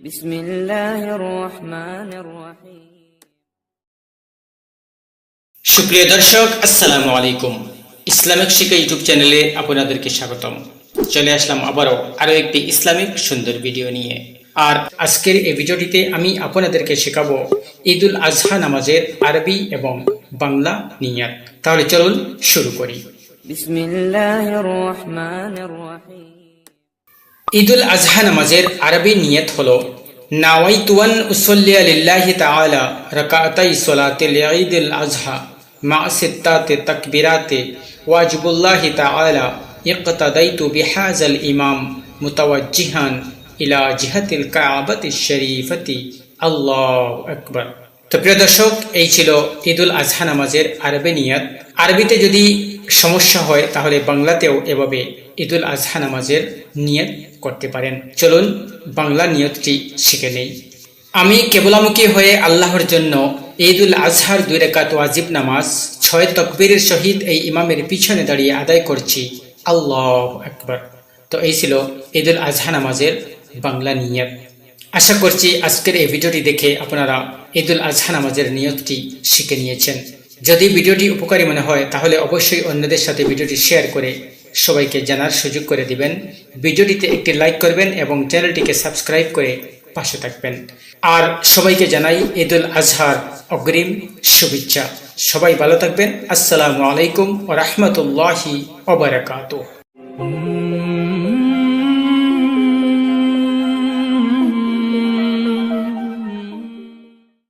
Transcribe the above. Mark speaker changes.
Speaker 1: بسم الله الرحمن الرحيم
Speaker 2: সুপ্রিয় দর্শক আসসালামু আলাইকুম ইসলামিক শিক্ষা ইউটিউব চ্যানেলে আপনাদেরকে স্বাগতম চলে আসলাম আবারও আরও একটি ইসলামিক সুন্দর ভিডিও নিয়ে আর আজকের এই ভিডিওটিতে আমি আপনাদেরকে শেখাবো ঈদুল আজহা নামাজের আরবি এবং বাংলা নিয়াত তাহলে চলুন শুরু করি
Speaker 1: بسم الله الرحمن الرحيم
Speaker 2: ঈদুল আজহা নামাজের আরবি নিয়ত হলো, নাওয়াইতুয়ান উসল্লিয়া লিল্লাহি তাআলা রাকাতাই সলাতিল ঈদুল আজহা মা সিত্তাতে তাকবিরাতে ওয়াজিবুল্লাহি তাআলা ইqতাদাইতু বিহাযাল ইমাম মুতাওয়াজ্জিহান ইলা জিহাতিল কাবাতি শরীফতি। আল্লাহু আকবার। তো প্রিয় দর্শক, এই ছিল ঈদুল আজহা নামাজের আরবি নিয়ত। আরবিতে যদি সমস্যা হয়, তাহলে বাংলাতেও এভাবে ঈদুল আজহা নামাজের নিয়ত করতে পারেন। চলুন, বাংলা নিয়তটি শিখে নেই। আমি কেবলামুখী হয়ে আল্লাহর জন্য ঈদুল আজহার দুই রেখাত ওয়াজিব নামাজ, ছয় তকবীরের সহিত এই ইমামের পিছনে দাঁড়িয়ে আদায় করছি। আল্লাহ আকবার। তো এই ছিল ঈদুল আজহা নামাজের বাংলা নিয়ত। আশা করছি আজকের এই ভিডিওটি দেখে আপনারা ঈদুল আজহা নামাজের নিয়তটি শিখে নিয়েছেন। যদি ভিডিওটি উপকারী মনে হয়, তাহলে অবশ্যই অন্যদের সাথে ভিডিওটি শেয়ার করে সবাইকে জানার সুযোগ করে দিবেন। ভিডিওটিতে একটি লাইক করবেন এবং চ্যানেলটিকে সাবস্ক্রাইব করে পাশে থাকবেন। আর সবাইকে জানাই ঈদুল আজহার অগ্রিম শুভেচ্ছা। সবাই ভালো থাকবেন। আসসালামু আলাইকুম ও রহমতুল্লাহি ওবরাকাতুহ